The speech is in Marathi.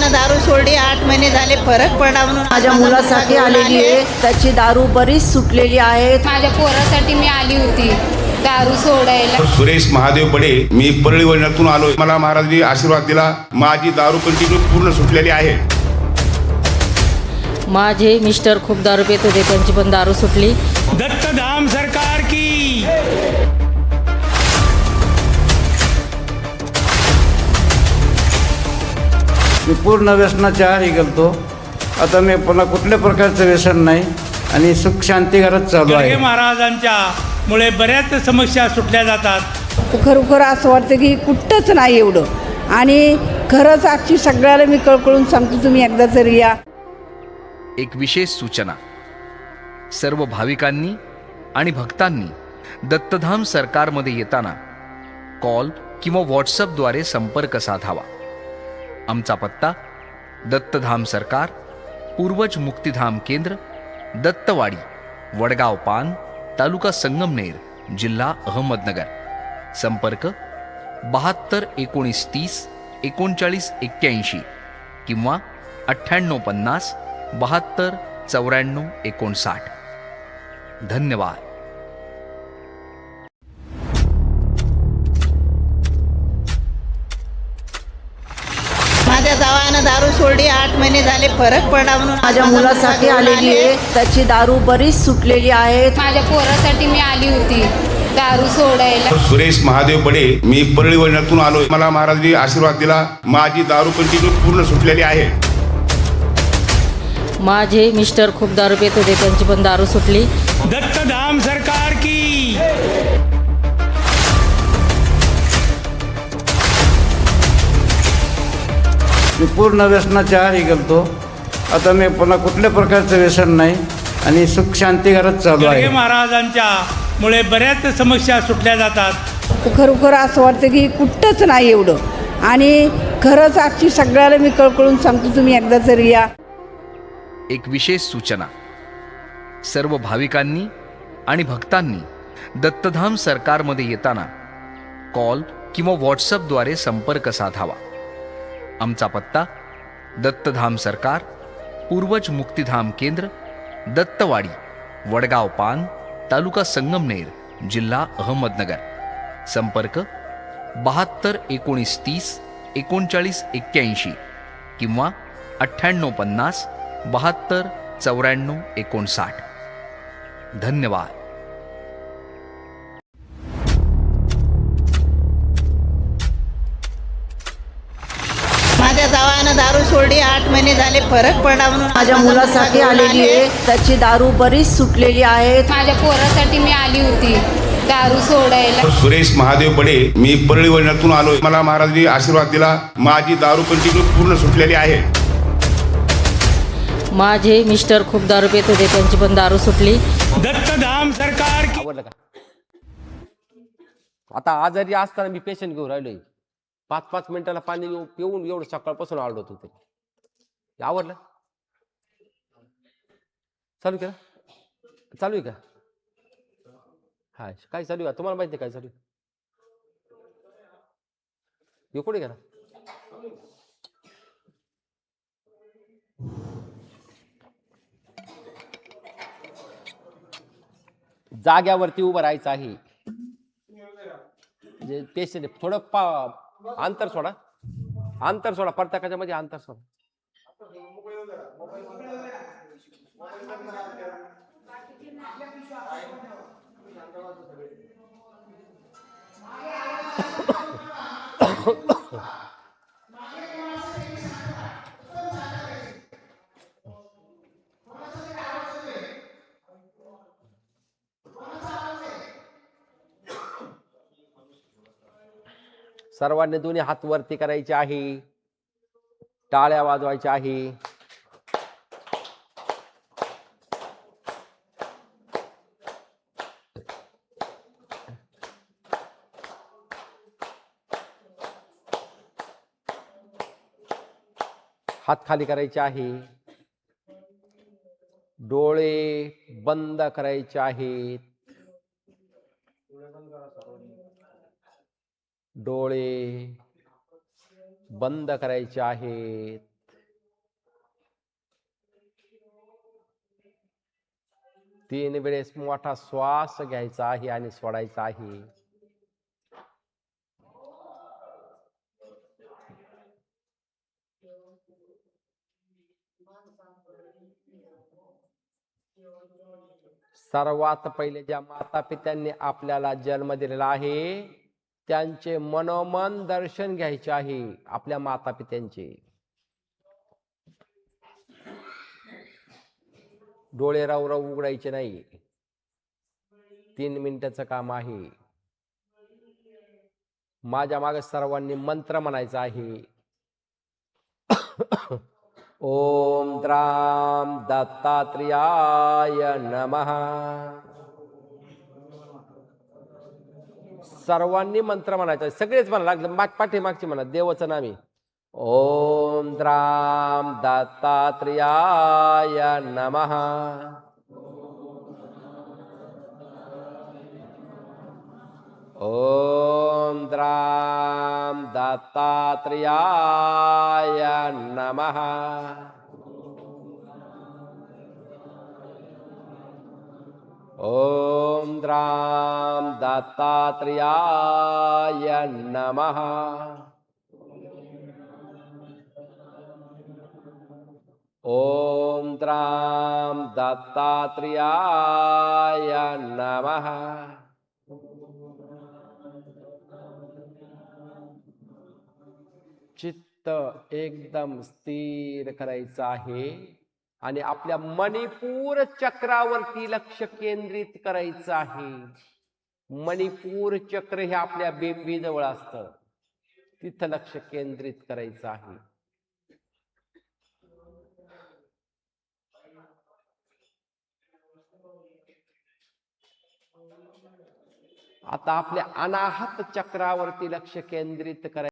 जावानं दारू सोडली. आठ महिने झाले फरक पडला म्हणून माझ्या मुलासाठी आलेली आहे. त्याची दारू बरीच सुटलेली आहे माझ्या पोरासाठी मी आली होती. दारू सोडायला. सुरेश महादेव बडे मी परळी वळणातून आलोय. मला महाराजांनी आशीर्वाद दिला. माझी दारू कंटिन्यू पूर्ण सुटलेली आहे. माझे मिस्टर खूप दारू पित होते. त्यांची पण दारू सुटली. दत्तधाम सरकार की. मी पूर्ण व्यसनाच्या आहारी गेलतो. आता मी पुन्हा कुठल्या प्रकारचं व्यसन नाही आणि सुख शांती घरात चालू गर्गे आहे. महाराजांच्या मुळे बऱ्याच समस्या सुटल्या जातात. खरोखर असं वाटतं की कुठंच नाही एवढं. आणि खरंच आजची सगळ्याला मी कळकळून सांगतो तुम्ही एकदा तरी या. एक विशेष सूचना. सर्व भाविकांनी आणि भक्तांनी दत्तधाम सरकारमध्ये येताना कॉल किंवा व्हॉट्सअपद्वारे संपर्क साधावा. आमचा पत्ता दत्तधाम सरकार पूर्वज मुक्तिधाम केंद्र दत्तवाडी वडगाव पान तालुका संगमनेर जिल्हा अहमदनगर. संपर्क बहात्तर एकोणीस तीस एकोणचाळीस एक्क्याऐंशी किंवा अठ्ठ्याण्णव पन्नास बहात्तर चौऱ्याण्णव एकोणसाठ. धन्यवाद. सोडली आठ महिने झाले फरक पडला म्हणून माझ्या मुलासाठी आलेली आहे. त्याची दारू बरीच सुटलेली आहे माझ्या पोरासाठी मी आली होती. दारू सोडायला. सुरेश महादेव बडे मी परळी वळणातून आलोय. मला महाराजांनी आशीर्वाद दिला. माझी दारू कंटिन्यू पूर्ण सुटलेली आहे. माझे मिस्टर खूप दारू पित होते. त्यांची पण दारू सुटली. दत्तधाम सरकार की. मी पूर्ण व्यसनाच्या आहारी गेलतो. आता मी पुन्हा कुठल्या प्रकारचं व्यसन नाही आणि सुख शांती घरात चालू गर्गे आहे. महाराजांच्या मुळे बऱ्याच समस्या सुटल्या जातात. खरोखर असं वाटतं की कुठंच नाही एवढं. आणि खरंच आजची सगळ्याला मी कळकळून सांगतो तुम्ही एकदा तरी या. एक विशेष सूचना. सर्व भाविकांनी आणि भक्तांनी दत्तधाम सरकारमध्ये येताना कॉल किंवा व्हॉट्सअपद्वारे संपर्क साधावा. आमचा पत्ता दत्तधाम सरकार पूर्वज मुक्तिधाम केंद्र दत्तवाडी वडगाव पान तालुका संगमनेर जिल्हा अहमदनगर. संपर्क बहात्तर एकोणीस तीस एकोणचाळीस एक्क्याऐंशी किंवा अठ्ठ्याण्णव पन्नास बहात्तर चौऱ्याण्णव एकोणसाठ. धन्यवाद. जावानं दारू सोडली आठ महिने झाले फरक पडला म्हणून माझ्या मुलासाठी आलेली आहे. त्याची दारू बरीच सुटलेली आहे माझ्या पोरासाठी मी आली होती दारू सोडायला. सुरेश महादेव बडे मी परळी वळणातून आलोय. मला महाराजांनी आशीर्वाद दिला. माझी दारू कंटिन्यू पूर्ण सुटलेली आहे. माझे मिस्टर खूप दारू पित होते त्यांची पण दारू सुटली. दत्तधाम सरकार की आवडलं का? आता आजारी असताना मी पेशंट घेऊन राहिलोय. पाच पाच मिनिटाला पाणी पिऊन एवढं सकाळपासून आवडत होते. आवडलं चालू केलं? चालू आहे का? हा काय चालू आहे? तुम्हाला माहिती काय चालू आहे? कुठे गेला? जाग्यावरती उभं राहायचं आहे. जे पेशंट थोडं पा अंतर सोडा. अंतर सोडा. प्रत्येकाच्या मध्ये अंतर सोडा. सर्वांनी दोन्ही हात वरती करायचे आहे. टाळ्या वाजवायच्या आहे. हात खाली करायचे आहे. डोळे बंद करायचे आहेत. डोळे बंद करायचे आहेत. तीन वेळेस मोठा श्वास घ्यायचा आहे आणि सोडायचा आहे. सर्वात पहिले ज्या माता पित्यांनी आपल्याला जन्म दिलेला आहे त्यांचे मनोमन दर्शन घ्यायचे आहे आपल्या माता पित्यांचे डोळे रावराव उघडायचे नाही. तीन मिनिटाचं काम आहे. माझ्या मागे सर्वांनी मंत्र म्हणायचा आहे. ओम द्राम दत्तात्रेयाय नमः. सर्वांनी मंत्र म्हणायचा. सगळेच म्हणा लागले. माग पाठीमागचे म्हणा. देवाचं नामे ओम द्राम दत्तात्रेयाय नमः. ओम द्राम दत्तात्रेयाय नमः. ॐ द्रां दत्तात्रेयाय नमः। ॐ द्रां दत्तात्रेयाय नमः। चित्त एकदम स्थिर करायचं आहे आणि आपल्या मणिपूर चक्रावरती लक्ष केंद्रित करायचं आहे. मणिपूर चक्र हे आपल्या बेंबीजवळ असतं. तिथं लक्ष केंद्रित करायचं आहे. आता आपल्या अनाहत चक्रावरती लक्ष केंद्रित करायचं